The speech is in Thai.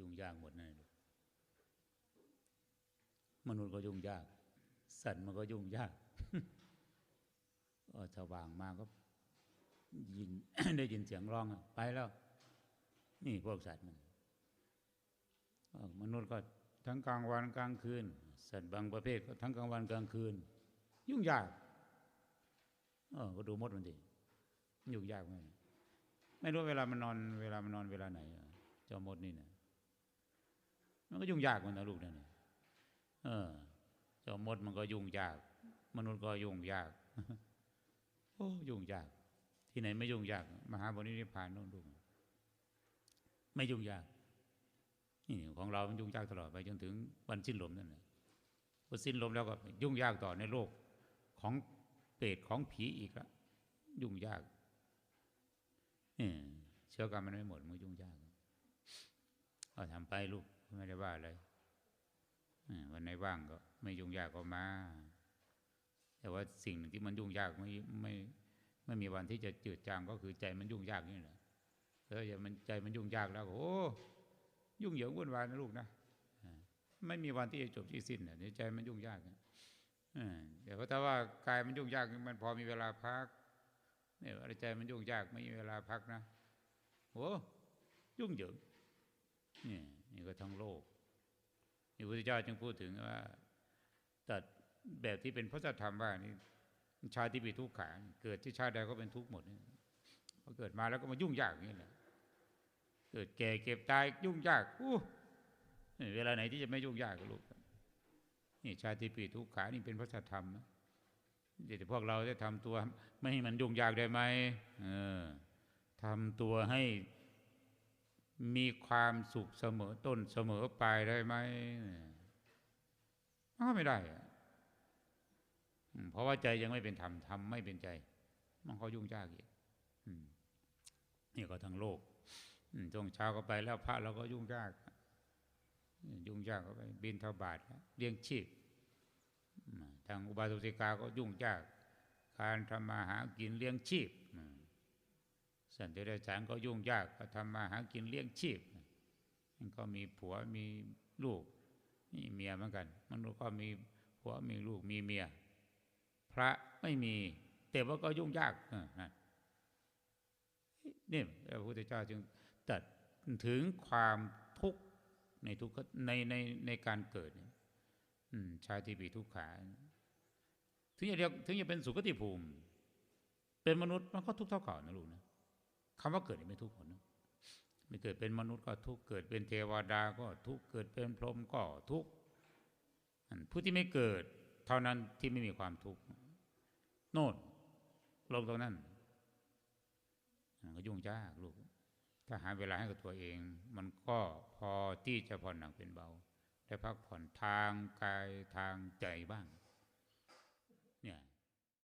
ยุ่งยากหมดนั่นแหละมนุษย์ก็ยุ่งยาก สัตว์มันก็ยุ่งยากก็สว่างมาก็ยินได้ยินเสียงร้องไปแล้ว นี่พวกสัตว์มันมนุษย์ก็ทั้งกลางวันกลางคืน สัตว์บางประเภทก็ทั้งกลางวันกลางคืน ยุ่งยากเออก็ดูมดมันดิยุ่งยากไหมไม่รู้เวลามันนอน เวลามันนอนเวลาไหนเจ้ามดนี่นะ ก็ยุ่งยากเหมันนะลูกนั่นน่ะเออเจ้ามดมันก็ยุ่งยาก มนุษย์ก็ยุ่งยาก โอ้ยุ่งยาก ที่ไหนไม่ยุ่งยาก มหาบรินิพานโน่นดูไม่ยุ่งยากนี่ของเรา มันยุ่งยากตลอดไปจนถึงวันสิ้นลมนั่นแหละพอสิ้นลมแล้วก็ยุ่งยากต่อในโลกของเปรตของผีอีกละยุ่งยากนี่เชื้อกรรมมันไม่หมดมันยุ่งยากเอาทำไปลูก ไม่ได้ว่าอะไรวันไหนว่างก็ ไม่ยุ่งยากก็มา แต่ว่าสิ่งหนึ่งที่มันยุ่งยากไม่ไม่ไม่มีวันที่จะจืดจางก็คือใจมันยุ่งยากนี่แหละเอออย่ามันใจมันยุ่งยากแล้วโอ้ยุ่งเหยิงวุ่นวายนะลูกนะไม่มีวันที่จะจบที่สิ้นนะเดี๋ยใจมันยุ่งยากเดี๋ยวถ้าว่ากายมันยุ่งยากมันพอมีเวลาพักเนี่ยว่ใจมันยุ่งยากไม่มีเวลาพักนะโอ้ยุ่งเหยิงนี่ นี่ก็ทั้งโลกนี่พระพุทธเจ้าจึงพูดถึงว่าตัดแบบที่เป็นพระสัทธรรมว่านี่ชาติที่เป็นทุกข์ขาเกิดที่ชาติใดก็เป็นทุกข์หมดนี่พอเกิดมาแล้วก็มายุ่งยากอย่างนี้แหละเกิดแก่เก็บตายยุ่งยากอู้เวลาไหนที่จะไม่ยุ่งยากกับลูกนี่ชาติที่ปีทุกขานี่เป็นพระสัทธรรมนะเดี๋ยวพวกเราจะทำตัว ไม่ให้มันยุ่งยากได้ไหมเออทำตัวให้ มีความสุขเสมอต้นเสมอปลายได้ไหมมันก็ไม่ได้เพราะว่าใจยังไม่เป็นธรรมธรรมไม่เป็นใจ มันก็ยุ่งยากอีกนี่ก็ทั้งโลกช่วงเช้าก็ไปแล้วพระเราก็ยุ่งยากยุ่งยากก็ไปบินทบาทเลี้ยงชีพทางอุบาสกกาก็ยุ่งยาก การทำมาหากินเลี้ยงชีพ อืมสันติราชานก็ยุ่งยากก็ทำมาหากินเลี้ยงชีพมันก็มีผัวมีลูกนี่เมียเหมือนกัน มนุษย์ก็มีผัวมีลูกมีเมีย พระไม่มี แต่ว่าก็ยุ่งยากเออนั่นนี่พระพุทธเจ้าจึงตัดถึงความทุกข์ในทุกข์ในในในการเกิดเนี่ยอืชาติปีทุกขา ถึงจะเรียกถึงจะเป็นสุคติภูมิ เป็นมนุษย์มันก็ทุกข์เท่าเขานะลูกนะ คำว่าเกิดนี่ไม่ทุกข์หมดนะไม่เกิดเป็นมนุษย์ก็ทุกข์เกิดเป็นเทวดาก็ทุกข์เกิดเป็นพรหมก็ทุกข์ผู้ที่ไม่เกิด เท่านั้นที่ไม่มีความทุกข์โน่นลงตรงนั้นมันก็ยุ่งยากลูก ถ้าหาเวลาให้กับตัวเอง มันก็พอที่จะผ่อนหนักเป็นเบา ได้พักผ่อนทางกายทางใจบ้าง